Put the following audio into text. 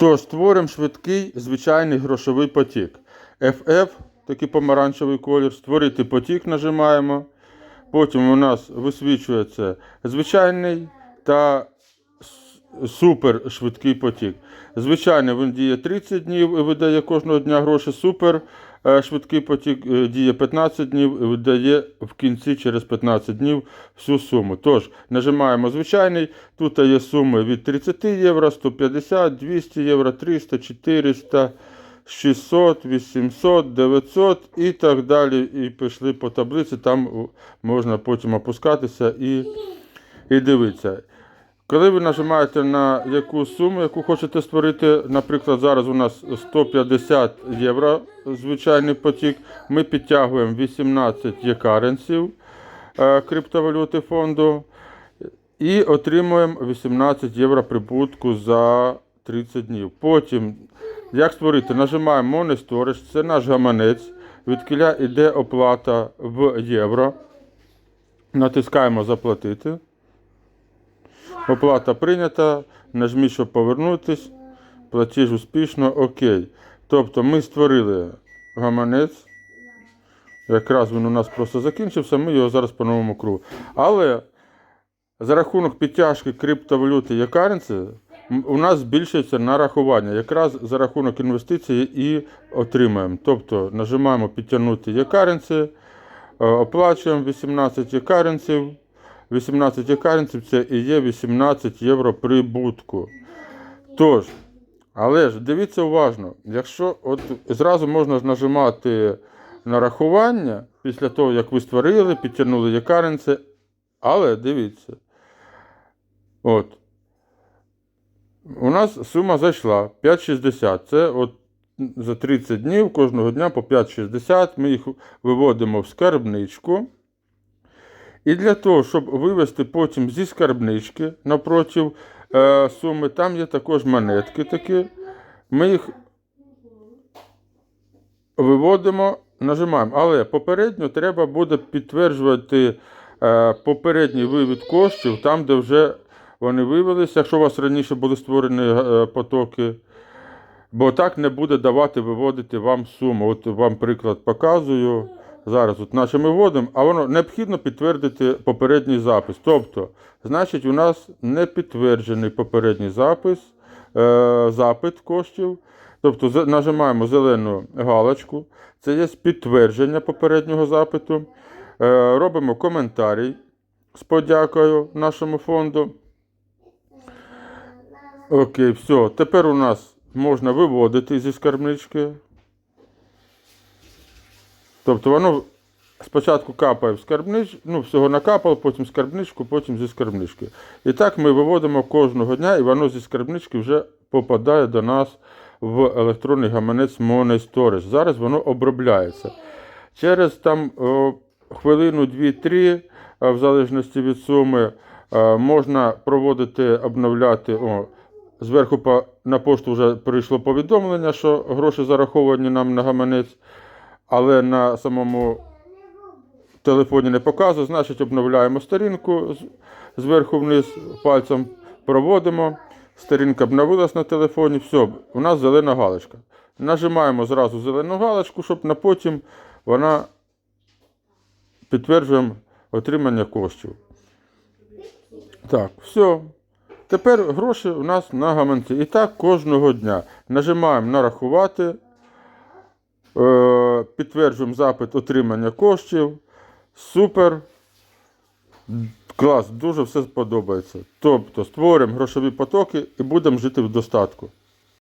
Тож, створимо швидкий звичайний грошовий потік. FF, такий помаранчевий колір, створити потік нажимаємо. Потім у нас висвічується звичайний та супер швидкий потік. Звичайно, він діє 30 днів і видає кожного дня гроші. Супер швидкий потік е, діє 15 днів і видає в кінці через 15 днів всю суму. Тож, нажимаємо звичайний. Тут є суми від 30 євро, 150, 200 євро, 300, 400. 600, 800, 900 і так далі. І пішли по таблиці, там можна потім опускатися і, і дивитися. Коли ви нажимаєте на яку суму, яку хочете створити, наприклад, зараз у нас 150 євро звичайний потік, ми підтягуємо 18 якаренців е, криптовалюти фонду і отримуємо 18 євро прибутку за 30 днів. Потім, як створити, нажимаємо Money Storage, це наш гаманець, від кіля йде оплата в євро. Натискаємо Заплатити. Оплата прийнята. Нажміть, щоб повернутись. Платіж успішно, окей. Тобто ми створили гаманець. Якраз він у нас просто закінчився, ми його зараз по новому кругу. Але за рахунок підтяжки криптовалюти і currency у нас збільшується нарахування. Якраз за рахунок інвестицій і отримаємо. Тобто нажимаємо підтягнути е, оплачуємо 18 e-currency. 18 e-currency це і є 18 євро прибутку. Тож, але ж дивіться уважно, якщо от зразу можна ж нажимати нарахування після того, як ви створили, підтягнули e-currency, але дивіться. От. У нас сума зайшла 5,60. Це от за 30 днів кожного дня по 5,60. Ми їх виводимо в скарбничку. І для того, щоб вивести потім зі скарбнички напротив е, суми, там є також монетки такі. Ми їх виводимо, нажимаємо. Але попередньо треба буде підтверджувати е, попередній вивід коштів там, де вже вони вивелися. Якщо у вас раніше були створені е, потоки, бо так не буде давати виводити вам суму. От вам приклад показую. Зараз от наче ми а воно необхідно підтвердити попередній запис. Тобто, значить, у нас не підтверджений попередній запис, е, запит коштів. Тобто нажимаємо зелену галочку. Це є підтвердження попереднього запиту. Е, робимо коментарій з подякою нашому фонду. Окей, все. Тепер у нас можна виводити зі скарбнички. Тобто воно спочатку капає в скарбничку, ну, всього накапало, потім скарбничку, потім зі скарбнички. І так ми виводимо кожного дня, і воно зі скарбнички вже попадає до нас в електронний гаманець Storage. Зараз воно обробляється. Через там хвилину, дві-три, в залежності від суми, можна проводити, обновляти. О, зверху на пошту вже прийшло повідомлення, що гроші зараховані нам на гаманець, але на самому телефоні не показує, значить обновляємо сторінку зверху вниз пальцем проводимо. Сторінка обновилась на телефоні, все, у нас зелена галочка. Нажимаємо зразу зелену галочку, щоб на потім вона підтверджуємо отримання коштів. Так, все. Тепер гроші у нас на гаманці. І так кожного дня. Нажимаємо нарахувати, підтверджуємо запит отримання коштів. Супер. Клас, дуже все сподобається. Тобто створимо грошові потоки і будемо жити в достатку.